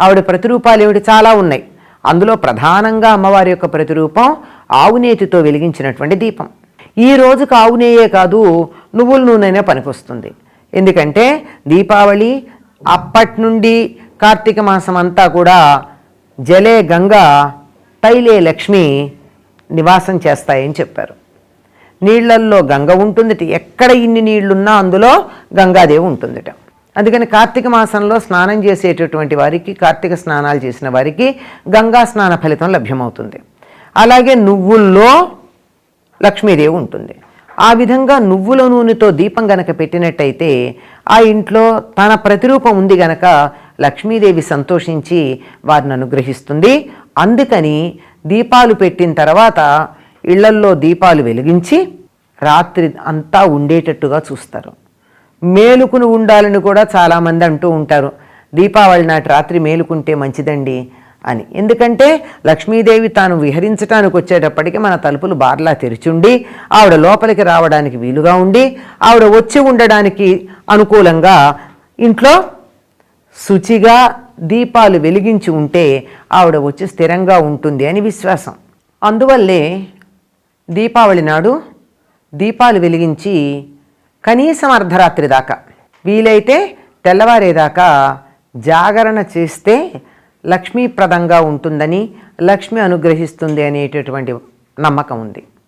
ఆవిడ ప్రతిరూపాలు ఏమిటి? చాలా ఉన్నాయి. అందులో ప్రధానంగా అమ్మవారి యొక్క ప్రతిరూపం ఆవునేతితో వెలిగించినటువంటి దీపం. ఈ రోజుకు ఆవునేయే కాదు నువ్వుల నూనెనే పనికొస్తుంది. ఎందుకంటే దీపావళి అప్పటి నుండి కార్తీక మాసం అంతా కూడా జలే గంగా తైలే లక్ష్మి నివాసం చేస్తాయని చెప్పారు. నీళ్ళల్లో గంగ ఉంటుందిట. ఎక్కడ ఇన్ని నీళ్ళున్నా అందులో గంగాదేవి ఉంటుందిట. అందుకని కార్తీక మాసంలో స్నానం చేసేటటువంటి వారికి కార్తీక స్నానాలు చేసిన వారికి గంగా స్నాన ఫలితం లభ్యమవుతుంది. అలాగే నువ్వుల్లో లక్ష్మీదేవి ఉంటుంది. ఆ విధంగా నువ్వుల నూనెతో దీపం గనక పెట్టినట్టయితే ఆ ఇంట్లో తన ప్రతిరూపం ఉంది గనక లక్ష్మీదేవి సంతోషించి వారిని అనుగ్రహిస్తుంది. అందుకని దీపాలు పెట్టిన తర్వాత ఇళ్ళల్లో దీపాలు వెలిగించి రాత్రి అంతా ఉండేటట్టుగా చూస్తారు. మేలుకుని ఉండాలని కూడా చాలామంది అంటూ ఉంటారు. దీపావళి నాటి రాత్రి మేలుకుంటే మంచిదండి అని. ఎందుకంటే లక్ష్మీదేవి తాను విహరించడానికి వచ్చేటప్పటికి మన తలుపులు బార్లా తెరిచుండి ఆవిడ లోపలికి రావడానికి వీలుగా ఉండి ఆవిడ వచ్చి ఉండడానికి అనుకూలంగా ఇంట్లో శుచిగా దీపాలు వెలిగించి ఉంటే ఆవిడ వచ్చి స్థిరంగా ఉంటుంది అని విశ్వాసం. అందువల్లే దీపావళి నాడు దీపాలు వెలిగించి కనీసం అర్ధరాత్రి దాకా. వీలైతే తెల్లవారేదాకా జాగరణ చేస్తే లక్ష్మీప్రదంగా ఉంటుందని లక్ష్మి అనుగ్రహిస్తుంది అనేటటువంటి నమ్మకం ఉంది.